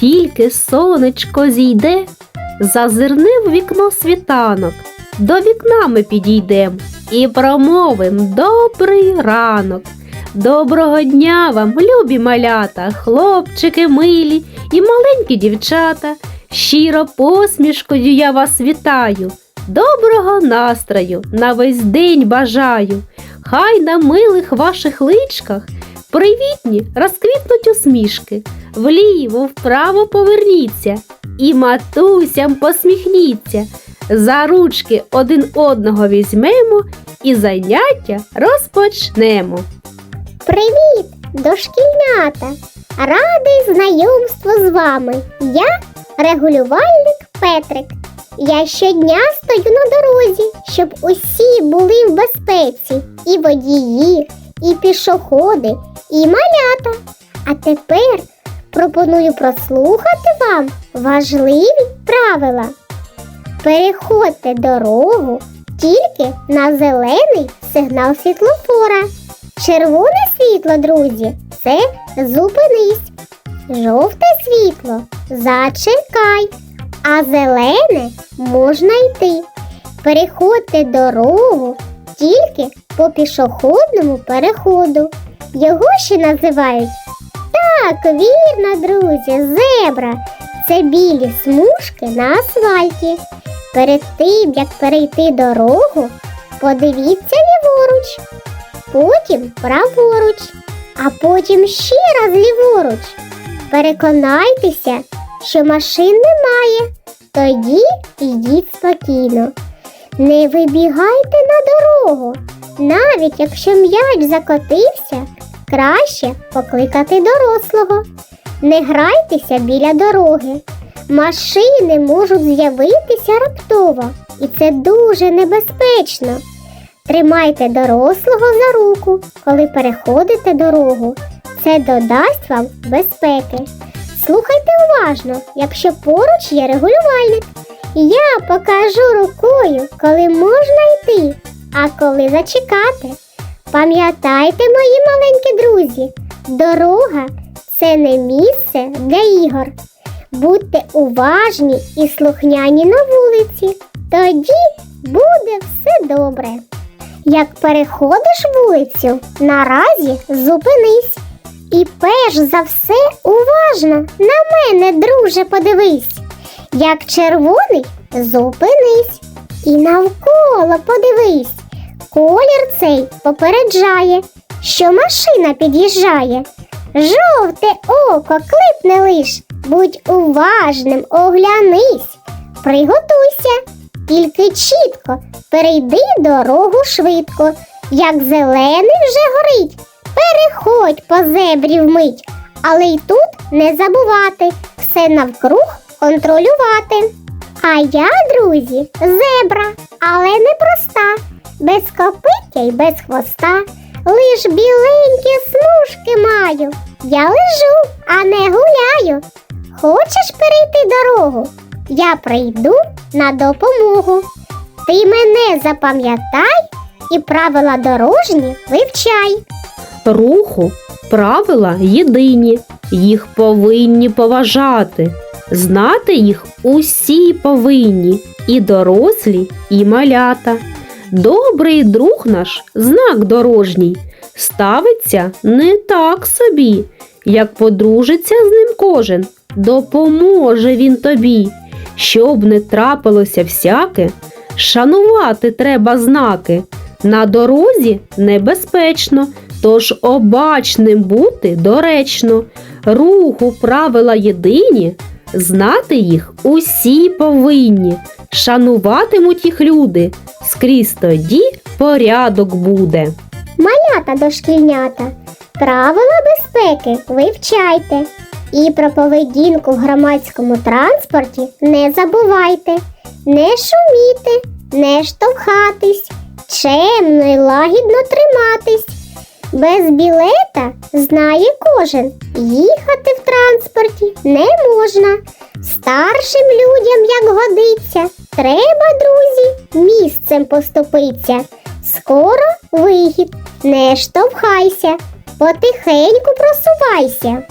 тільки сонечко зійде, зазирни в вікно світанок, до вікна ми підійдем і промовим добрий ранок. Доброго дня вам, любі малята, хлопчики милі і маленькі дівчата. Щиро посмішкою я вас вітаю. Доброго настрою на весь день бажаю. Хай на милих ваших личках привітні розквітнуть усмішки. Вліво, вправо поверніться і матусям посміхніться. За ручки один одного візьмемо і заняття розпочнемо. Привіт, дошкільнята! Радий знайомству з вами. Я регулювальник Петрик. Я щодня стою на дорозі, щоб усі були в безпеці. І водії, і пішоходи, і малята. А тепер пропоную прослухати вам важливі правила. Переходьте дорогу тільки на зелений сигнал світлофора. Червоне світло, друзі, це зупинись. Жовте світло зачекай, а зелене можна йти. Переходьте дорогу тільки по пішохідному переходу. Його ще називають так, вірно, друзі, зебра. Це білі смужки на асфальті. Перед тим, як перейти дорогу, подивіться ліворуч потім праворуч, а потім ще раз ліворуч. Переконайтеся, що машин немає, тоді йдіть спокійно. Не вибігайте на дорогу. Навіть якщо м'яч закотився, краще покликати дорослого. Не грайтеся біля дороги. Машини можуть з'явитися раптово, і це дуже небезпечно. Тримайте дорослого за руку, коли переходите дорогу. Це додасть вам безпеки. Слухайте уважно, якщо поруч є регулювальник. Я покажу рукою, коли можна йти, а коли зачекати. Пам'ятайте, мої маленькі друзі, дорога це не місце для ігор. Будьте уважні і слухняні на вулиці. Тоді буде все добре. Як переходиш вулицю, наразі зупинись. І перш за все уважно на мене, друже, подивись. Як червоний, зупинись. І навколо подивись. Колір цей попереджає, що машина під'їжджає. Жовте око клипне лиш, будь уважним, оглянись. Приготуйся, тільки чітко перейди дорогу швидко, як зелений вже горить. Переходь по зебрі вмить, але й тут не забувати все навкруг контролювати. А я, друзі, зебра, але не проста, без копиття й без хвоста. Лиш біленькі смужки маю. Я лежу, а не гуляю. Хочеш перейти дорогу? Я прийду на допомогу. Ти мене запам'ятай і правила дорожні вивчай. Руху правила єдині, їх повинні поважати. Знати їх усі повинні, і дорослі, і малята. Добрий друг наш, знак дорожній, ставиться не так собі, як подружиться з ним кожен, допоможе він тобі. Щоб не трапилося всяке, шанувати треба знаки. На дорозі небезпечно, тож обачним бути доречно. Руху правила єдині, знати їх усі повинні. Шануватимуть їх люди, скрізь тоді порядок буде. Малята дошкільнята, правила безпеки вивчайте. І про поведінку в громадському транспорті не забувайте. Не шуміти, не штовхатись, чемно й лагідно триматись. Без білета знає кожен, їхати в транспорті не можна. Старшим людям, як годиться, треба, друзі, місцем поступиться. Скоро вихід, не штовхайся, потихеньку просувайся.